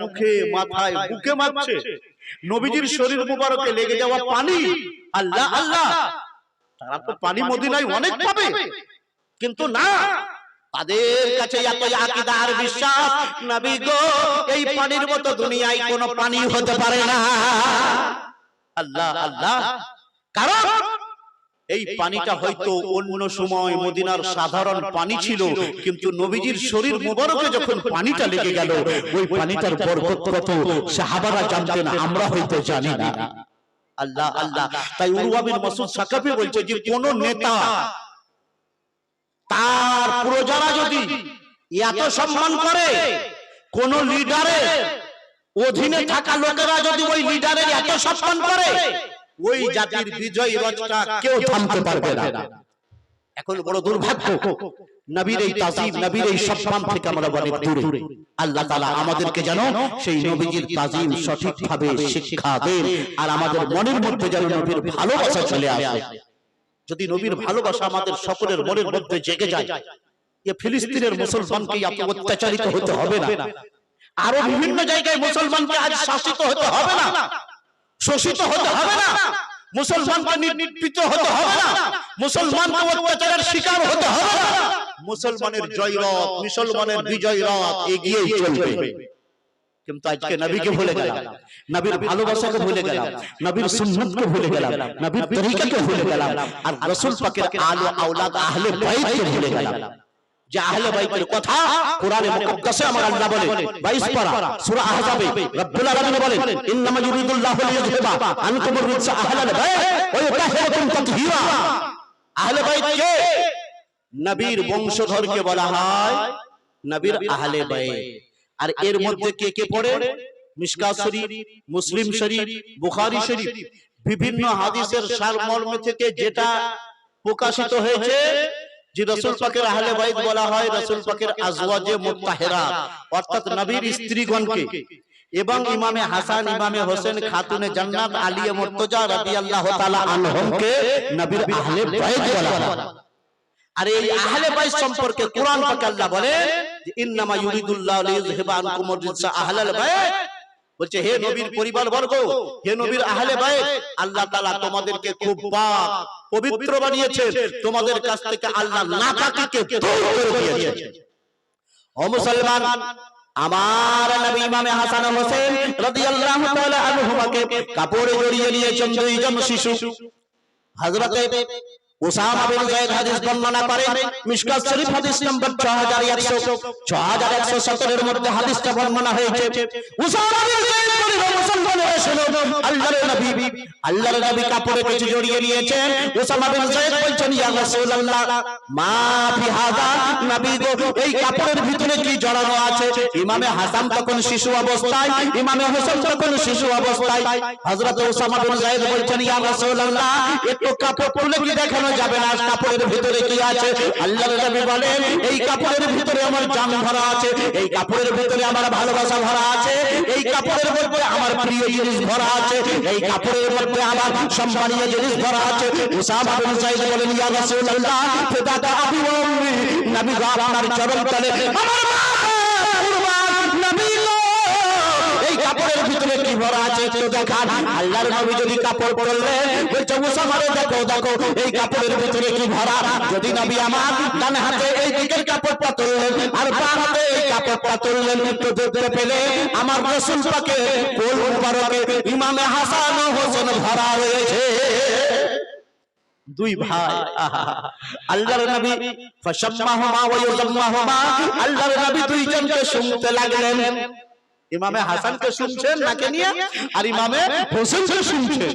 মুখে মাথায় বুকে মারছে নবীজির শরীর মুবারকে লেগে যাওয়া পানি। আল্লাহ আল্লাহ তারা তো পানি মদিনায় অনেক পাবে। কিন্তু না। তাদের কাছে এত আকীদা আর বিশ্বাস। নবী গো এই পানির মতো দুনিয়ায় কোনো পানি হতে পারে না। আল্লাহ। আল্লাহ। কারণ এই পানিটা হয়তো অন্য সময় মদিনার সাধারণ পানি ছিল কিন্তু নবীজির শরীর মুবারকে যখন পানিটা লেগে গেল ওই পানিটার বরকত কত সাহাবারা জানতেন আমরা হয়তো জানি না। আল্লাহ আল্লাহ তাই উরওয়া বিন মাসউদ সাকাফি বলছে যে কোন নেতা তার প্রজারা যদি এত সম্মান করে কোন লিডারের অধীনে থাকা লোকেরা যদি ওই লিডারের এত সম্মান করে ওই জাতির বিজয় রথটা কেউ থামতে পারবে না। এখন বড় দুর্ভাগ্য নবীর এই তাজিম নবীর এই সম্মান থেকে আমরা অনেক দূরে। আল্লাহ তাআলা আমাদেরকে যেন সেই নবীজির তাজিম সঠিকভাবে শিক্ষা দেন আর আমাদের মনের মধ্যে যেন নবীর ভালোবাসা চলে আসে। যদি নবীর ভালোবাসা আমাদের সকলের মনের মধ্যে জেগে যায় এ ফিলিস্তিনের মুসলমানকে অত্যাচারিত হতে হবে না। আরও বিভিন্ন জায়গায় মুসলমানকে আজ শাসিত হতে হবে না। শোষিত হতে হবে না। মুসলমানকে নির্পিত হতে হবে না। মুসলমানকে অত্যাচারের শিকার হতে হবে না। মুসলমানের জয় রথ মুসলমানের বিজয় রথ এগিয়েই চলবে। কিন্তু আজকে নবীকে ভুলে গেলাম। নবীর ভালোবাসাকে ভুলে গেলাম। নবীর সুন্নতকে ভুলে গেলাম। নবীর তরিকাকে ভুলে গেলাম। আর রাসূল পাকের আলো আওলাদ আহলে বাইতকে ভুলে গেলাম। যে আহলে বাইতের কথা কোরআনে মুকদ্দাসে আমার আল্লাহ বলে 22 পারা সূরা আহজাবে রব্বুল আলামিন বলেন ইন্নামা ইউরিদুল্লাহু লিইয়ুযহিবা আনকুমুর রিজসা আহলাল বাইত ওয়া ইউতাহিরাকুম তাতহীরা। আহলে বাইত কে নবীর বংশধরকে বলা হয় নবীর আহলে বাইত। আর এর মধ্যে কে কে পড়ে? মিশকাত শরীফ মুসলিম শরীফ বুখারী শরীফ। বিভিন্ন হাদিসের সারমর্ম থেকে যেটা প্রকাশিত হয়েছে যে রাসূল পাকের আহলে বাইত বলা হয় রাসূল পাকের আজওয়াজে মুত্তাহিরা অর্থাৎ নবীর স্ত্রীগণকে। এবং ইমামে হাসান ইমামে হোসেন খাতুনে জান্নাত আলিয়ে মুর্তজা রাদিয়াল্লাহু তাআলা আনহুমকে নবীর আহলে বাইত বলা হয়। আর এই আহলে বাইত সম্পর্কে কোরআন পাক আল্লাহ বলে ইন্নামা ইউরিদুল্লাহু লিইয়ুযহিবা আনকুম রিজসা আহলাল বাইত। বলছে হে নবীর পরিবার বর্গ হে নবীর আহলে বাইত আল্লাহ তাআলা তোমাদেরকে খুব পাক পবিত্র বানিয়েছেন তোমাদের কাছ থেকে আল্লাহ নাপাকিকে দূর করে দিয়েছেন। ও মুসলমান আমার নবী ইমামে হাসান হোসেন রাদিয়াল্লাহু তাআলা আনহুমাকে কাপড়ে জড়িয়ে নিয়েছেন দুইজন শিশু। হযরতে উসামা বিন যায়েদ হাদিস বর্ণনা করেন মিশকাত শরীফ হাদিস নম্বর 6100 6117 এর মধ্যে হাদিসটা বর্ণনা হয়েছে। উসামা বিন যায়েদ বলেন মুসলমানেরা শুনো, আল্লাহর কাপড়ের ভিতরে কি জড়ানো আছে? ইমামে হাসান তখন শিশু অবস্থায়, ইমামে হোসেন তখন শিশু অবস্থায়। হযরত উসামা বিন যায়েদ বলছেন একটু কাপড় খুলে কি দেখানো যাবে না কাপড়ের ভিতরে কি আছে? আল্লাহর নবী বলেন এই কাপড়ের ভিতরে আমার জান ভরা আছে এই কাপড়ের ভিতরে আমার ভালোবাসা ভরা আছে এই কাপড়ের মধ্যে আমার প্রিয় জিনিস ভরা আছে এই কাপড়ের মধ্যে আমার সম্মানীয় জিনিস ভরা আছে। উসামা বিন যায়েদ বলেন ইয়া রাসূলুল্লাহ ফিদাকা আবি ওয়া উম্মি। নবী গো আপনার চরণ তলে আমার মা ভরা আছে একটু দেখান আল্লাহর নবী যদি কাপড় পরলেন বলছে মুসাফারে দেখো দেখো, এই কাপড়ের ভিতরে কি ভরা? যদি নবী আমার ডান হাতে এই দিকের কাপড়টা তুললেন আর বাম হাতে এই কাপড়টা তুললেন তো দেখতে পেলে আমার রাসূল পাকে কোল মুবারকে ইমামে হাসান ও হোসেন ভরা রয়েছে। দুই ভাই আল্লাহর নবী, ফাশাম্মাহুমা ওয়া ইউজাম্মাহুমা আল্লাহর নবী দুইজনকে শুনতে লাগলেন। ইমামে হাসানকে শুনছেন নাকে নিয়ে? আর ইমামে হোসেনকে শুনছেন।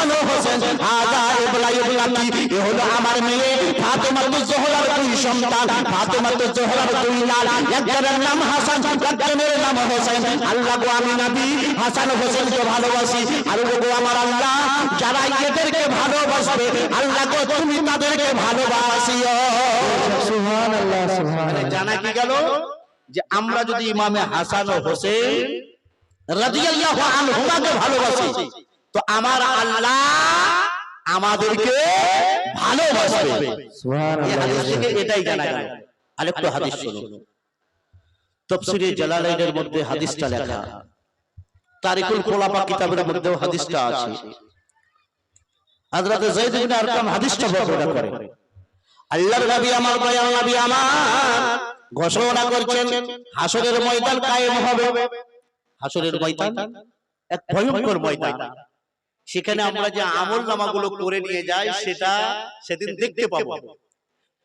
হাসান হোসেন হাজা ইবলা ইবলাতি এ হলো আমার মেয়ে ফাতেমা তো জোহরার দুই সন্তান ফাতেমা তো জোহরার দুই লাল একজনের নাম হাসান একজনের নাম হোসেন। আল্লাহ গো আমি নবী হাসান হোসেনকে ভালোবাসি। আর গো আমার আল্লাহ যারা এদেরকে ভালোবাসবে আল্লাহ গো তুমি তাদেরকে ভালোবাসিও। সুবহানাল্লাহ। মানে জানা কি গেল? যে আমরা যদি ইমামে হাসান ও হোসেন রাদিয়াল্লাহু আনহুমাকে ভালোবাসি তো আমার আল্লাহ আমাদেরকে ভালোবাসবে। এটাই জানা গেল। আরেকটু হাদিস শুনুন। তাফসীরে জালালাইনের মধ্যে হাদিসটা লেখা। তারিকুল খোলাফা কিতাবের মধ্যেও হাদিসটা আছে। হযরত যায়েদ ইবনে আরকাম হাদিসটা বর্ণনা করেন আল্লাহর নবী আমার দয়াল নবী আমার ঘোষণা করছেন হাসরের ময়দান কায়েম হবে। হাসরের ময়দান? এক ভয়ঙ্কর ময়দান। সেখানে আমরা যে আমল নামাগুলো করে নিয়ে যাই সেটা সেদিন দেখতে পাবো।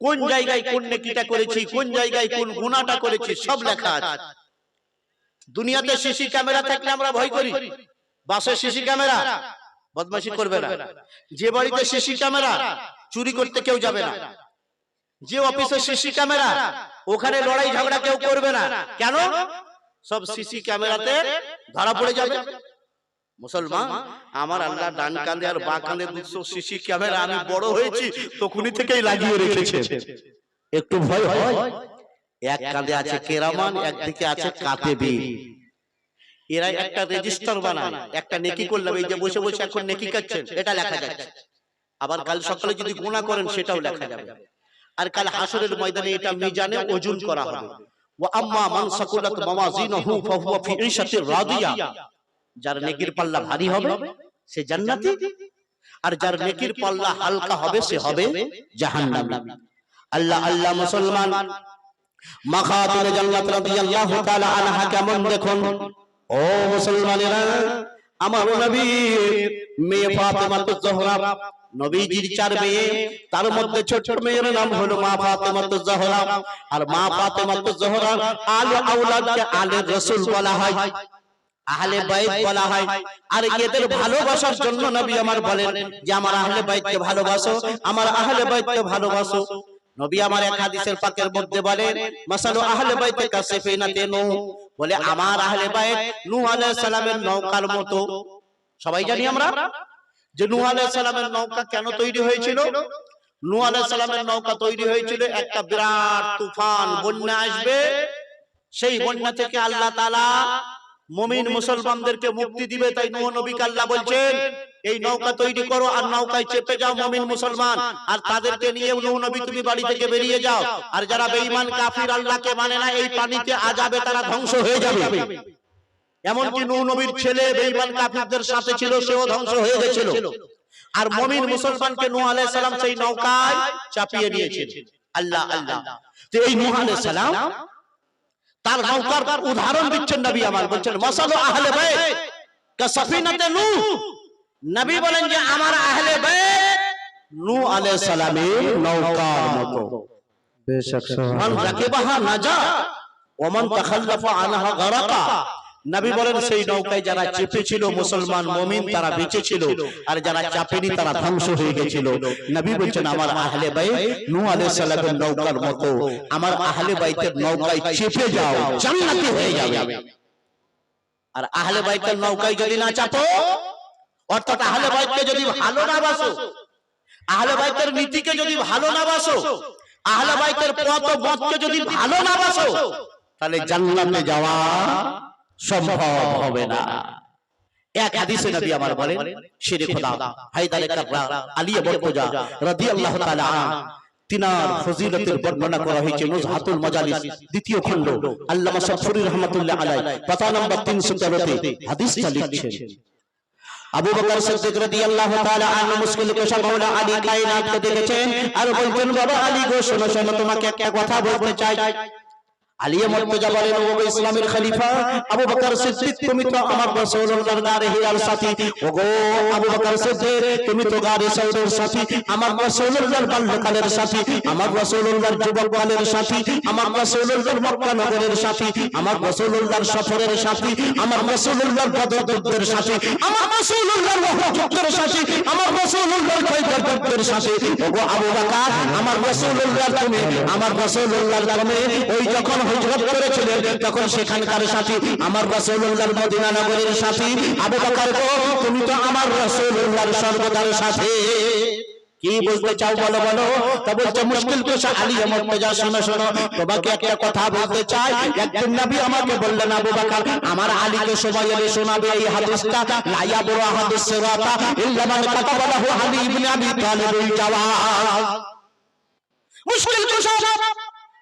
কোন জায়গায় কোন নেকিটা করেছি কোন জায়গায় কোন গুণাটা করেছি সব লেখা আছে। দুনিয়াতে সিসি ক্যামেরা থাকলে আমরা ভয় করি। বাসে সিসি ক্যামেরা বদমাশি করবে না। যে বাড়িতে সিসি ক্যামেরা চুরি করতে কেউ যাবে না। যে অফিসে সিসি ক্যামেরা ওখানে লড়াই ঝগড়া কেউ করবে না। কেন? সব সিসি ক্যামেরাতে ধরা পড়ে যাবে মুসলমান আমার আল্লাহ ডান কাঁধে আর বাঁ কাঁধে দুশো সিসি ক্যামেরা আমি বড় হয়েছি তখনই থেকেই লাগিয়ে রেখেছে। একটু ভয় হয়। এক কাঁধে আছে কেরামান একদিকে আছে কাতেবি এরা একটা রেজিস্টার বানায় একটা নেকি করলাম এই যে বসে বসে এখন নেকি করছেন এটা লেখা যাচ্ছে আবার কাল সকালে যদি গুণা করেন সেটাও লেখা যাবে। আর কাল হাসরের ময়দানে এটা মিজানে ওজন করা হবে। ওয়া আম্মা মান সাকুলাত মাওয়াজিনহু ফাহুয়া ফি ঈশাতির রাদিয়া যার নেকির পাল্লা ভারী হবে সে জান্নাতি। আর যার নেকির পাল্লা হালকা হবে সে হবে জাহান্নামী। আল্লাহ আল্লাহ মুসলমান। মাখাতুল জান্নাত রাদিয়াল্লাহু তাআলা আনহা কেমন দেখুন? ও মুসলমানেরা আমার নবী মেয়ে ফাতেমা তো জোহরা নবীজির চার মেয়ে তার মধ্যে ছোট মেয়ের নাম হলো মা ফাতেমা তো জোহরা আর মা ফাতেমা তো জোহরা আলে আওলাদকে আলে রাসূল বলা হয়। আহলে বাইত বলা হয় আর এদের ভালোবাসার জন্য নবী আমার বলেন যে আমার আহলে বাইতকে ভালোবাসো আমার আহলে বাইতকে ভালোবাসো। নবী আমার এক হাদিসের পাকের মধ্যে বলেন মাসালু আহলে বাইতে কাসিফিনাতে নূহ। বলে আমার আহলে বাইত নূহ আলাইহিস সালামের নৌকার মতো। সবাই জানি আমরা যে নূহ আলাইহিস সালামের নৌকা কেন তৈরি হয়েছিল? নূহ আলাইহিস সালামের নৌকা তৈরি হয়েছিল একটা বিরাট তুফান বন্যা আসবে সেই বন্যা থেকে আল্লাহ তাআলা মুমিন মুসলমানদেরকে মুক্তি দিবে তাই নূহ নবীকে আল্লাহ বলছেন এই নৌকা তৈরি করো আর নৌকায় চেপে যাও মুমিন মুসলমান। আর তাদেরকে নিয়ে নূহ নবী তুমি বাড়ি থেকে বেরিয়ে যাও। আর যারা বেঈমান কাফির আল্লাহকে মানে না এই পানিতে আজাবে তারা ধ্বংস হয়ে যাবে। এমনকি নূহ নবীর ছেলে বেঈমান কাফিরদের সাথে ছিল সেও ধ্বংস হয়ে গেছিল। আর মুমিন মুসলমানকে নূহ আলাইহিস সালাম সেই নৌকায় চাপিয়ে দিয়েছেন আল্লাহ আল্লাহ তো এই নূহ আলাইহিস সালাম তার নৌকার উদাহরণ দিচ্ছেন নবী আমার বলছেন মশালো আহলে বাইত কা সাফিনাতে নূহ। নবী বলেন যে আমার আহলে বাইত নূহ আলাইহিস সালামের নৌকার মতো। বেশক মান রাকিবাহা নাজা ওয়া মান তাখাল্লাফা আনহা গারাকা। নবী বলেন সেই নৌকায় যারা চেপেছিল মুসলমান মুমিন তারা বেঁচে ছিল আর যারা চাপেনি তারা ধ্বংস হয়ে গেছিল। নবী বলছেন আমার আহলে বাইত নূহ আলাইহিস সালামের নৌকার মতো। আমার আহলে বাইতের নৌকায় চেপে যাও জান্নাতি হয়ে যাবে। আর আহলে বাইতের নৌকায় যদি না চাপো অর্থাৎ আহলে বাইতকে যদি ভালো না বাসো আহলে বাইতের নীতিকে যদি ভালো না বাসো আহলে বাইতের পথ ও মতকে যদি ভালো না বাসো তাহলে জান্নাতে যাওয়া সম্ভব হবে না। এক হাদিসে নবী আমার বলেন শিরে খোদা হায়দারে কাররা আলিয়া বরকজা রাদিয়াল্লাহু তাআলা তিনার ফজিলতের বর্ণনা করা হয়েছে নুজহাতুল মাজালিস দ্বিতীয় খণ্ড আল্লামা শাফুরি রহমাতুল্লাহ আলাইহি পাতা নম্বর 313 তে হাদিসটা লিখছেন। আবু বকর সিদ্দিক রাদিয়াল্লাহু তাআলা আনহু মুশকিল কোশা আলী কায়নাতকে দেখেছেন। আর বলছেন বাবা আলী গো শোনো শোনো তোমাকে একটা কথা বলতে চাই। আলিয়া মুর্তজা বলেন ওগো ইসলামের খলিফা আবু বকর সিদ্দিক তুমি তো আমার রাসূলুল্লাহর গারে হিয়ার সাথী। ওগো আবু বকর সিদ্দিক তুমি তো গারে সাউদের সাথী আমার রাসূলুল্লাহর বাল্যকালের সাথী আমার রাসূলুল্লাহর যুবককালের সাথী আমার রাসূলুল্লাহর মক্কা নগরের সাথী। আমার রাসূলুল্লাহর সফরের সাথী। আমার রাসূলুল্লাহর বদর সাথী। আমার রাসূলুল্লাহর উহুদ সাথী আমার রাসূলুল্লাহর খৈবর সাথী। ওগো আবু বকর আমার রাসূলুল্লাহর তুমি আমার রাসূলুল্লাহর তুমি ওই যখন হিজরত করেছিলেন, তখন সেখানকার সাথী আমার রাসূলুল্লাহর মদিনা নগরের সাথী আবু বকর গো তুমি তো আমার রাসূলুল্লাহর সর্বদার সাথী। কি বলতে চাও বলো বলো? তা মুশকিল পেশা আলী তোমাকে একটা কথা বলতে চাই। নবী আমাকে বললেন, আবু বকর, আমার আলীকে সবাই এলে শোনাবে এই হাদিসটা। লা ইয়াবু আহাদুস সিরাতা ইল্লা মান কাতাবাহু আলী ইবনে আবি মুশকিল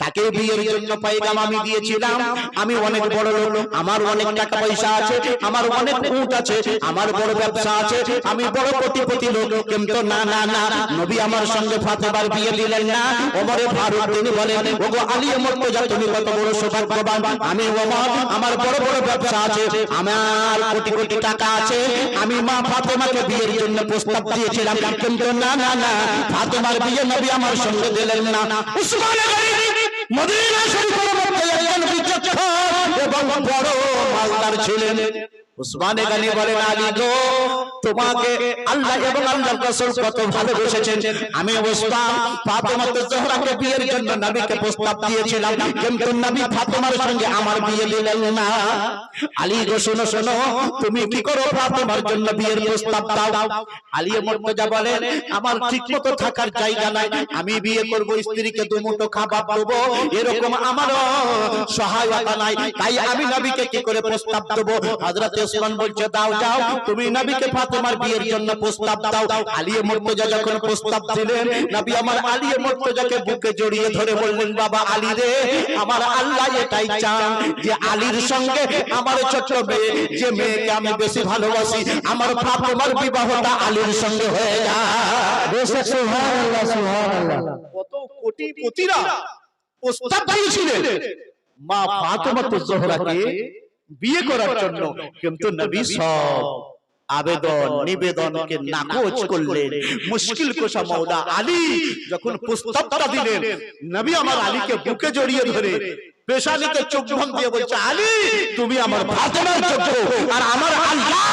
তাকে বিয়ের জন্য পাইগাম আমি দিয়েছিলাম। আমি অনেক বড় লোক আমার অনেক টাকা পয়সা আছে আমার অনেক উট আছে আমার বড় ব্যবসা আছে আমি বড় কোটিপতি লোক। কিন্তু না না না নবী আমার সঙ্গে ফাতেমার বিয়ে দিলেন না। ওমরে ফারুক তিনি বলেন ওগো আলী মুর্তজা তুমি কত বড় সৌভাগ্যবান। আমি ওমর আমার বড় বড় ব্যবসা আছে আমার কোটি কোটি টাকা আছে আমি মা ফাতেমাকে বিয়ের জন্য প্রস্তাব দিয়েছিলাম। কিন্তু না না না ফাতেমার বিয়ে নবী আমার সঙ্গে দিলেন না উসমান গনি মদিনা শরীফের মধ্যে একজন বিচক্ষণ এবং বড় মালদার ছিলেন। উসমানে গানি বলেন আলী গো তোমাকে আল্লাহ এবং আল্লাহর রাসূল কত ভালোবেসেছেন? আমি ফাতেমা জোহরাকে বিয়ের জন্য নবীকে প্রস্তাব দিয়েছিলাম। কিন্তু নবী ফাতেমার সঙ্গে আমার বিয়ে দিলেন না। আলী গো শোনো শোনো তুমি কি করো ফাতেমার জন্য বিয়ের প্রস্তাব দাও। আলী মুর্তজা বলেন আমার ঠিকমতো থাকার জায়গা নাই। আমি বিয়ে করব স্ত্রীকে দুমুঠো খাবার দেবো। এরকম আমারও সহায়তা নাই। তাই আমি নবীকে কি করে প্রস্তাব দেবো হযরত ওসমান বলছে দাও যাও তুমি নবীকে ফাতেমার বিয়ের জন্য প্রস্তাব দাও। আলিয়ে মুর্তজা যখন প্রস্তাব দিলেন নবী আমার আলিয়ে মুর্তজাকে বুকে জড়িয়ে ধরে বললেন বাবা আলী রে আমার আল্লাহ এটাই চান যে আলীর সঙ্গে আমার ছোট মেয়ে যে মেয়েকে আমি বেশি ভালোবাসি আমার ফাতেমার বিবাহটা আলীর সঙ্গে হয়ে যায়। বেশক সুবহান আল্লাহ সুবহান আল্লাহ কত কোটিপতিরা প্রস্তাব দিয়েছিলেন। মা ফাতেমা জোহরাকে বিয়ে করার জন্য কিন্তু নবী সব আবেদন নিবেদনকে নাকচ করলেন। মুশকিল কোষা মৌলা আলী যখন প্রস্তাবটা দিলেন নবী আমার আলীকে বুকে জড়িয়ে ধরে পেশানিতে চোখ দিয়ে বলছে আলী তুমি আমার ফাতেমার যোগ্য আর আমার আল্লাহ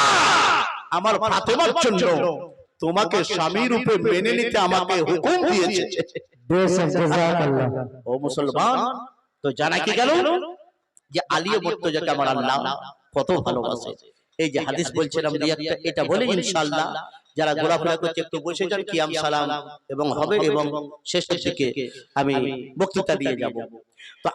আমার ফাতেমার জন্য তোমাকে স্বামী রূপে মেনে নিতে আমাকে হুকুম দিয়েছে। ও মুসলমান তো জানা কি গেল? যে আলিয়া মর্তজাকে আমার আল্লাহ কত ভালোবাসে। এই যে হাদিস বলছিলাম এটা বলে ইনশাল্লাহ যারা ঘোরাফেরা করছে একটু বসে যান কিয়াম সালাম এবং হবে এবং শেষের দিকে আমি বক্তৃতা দিয়ে যাব। তো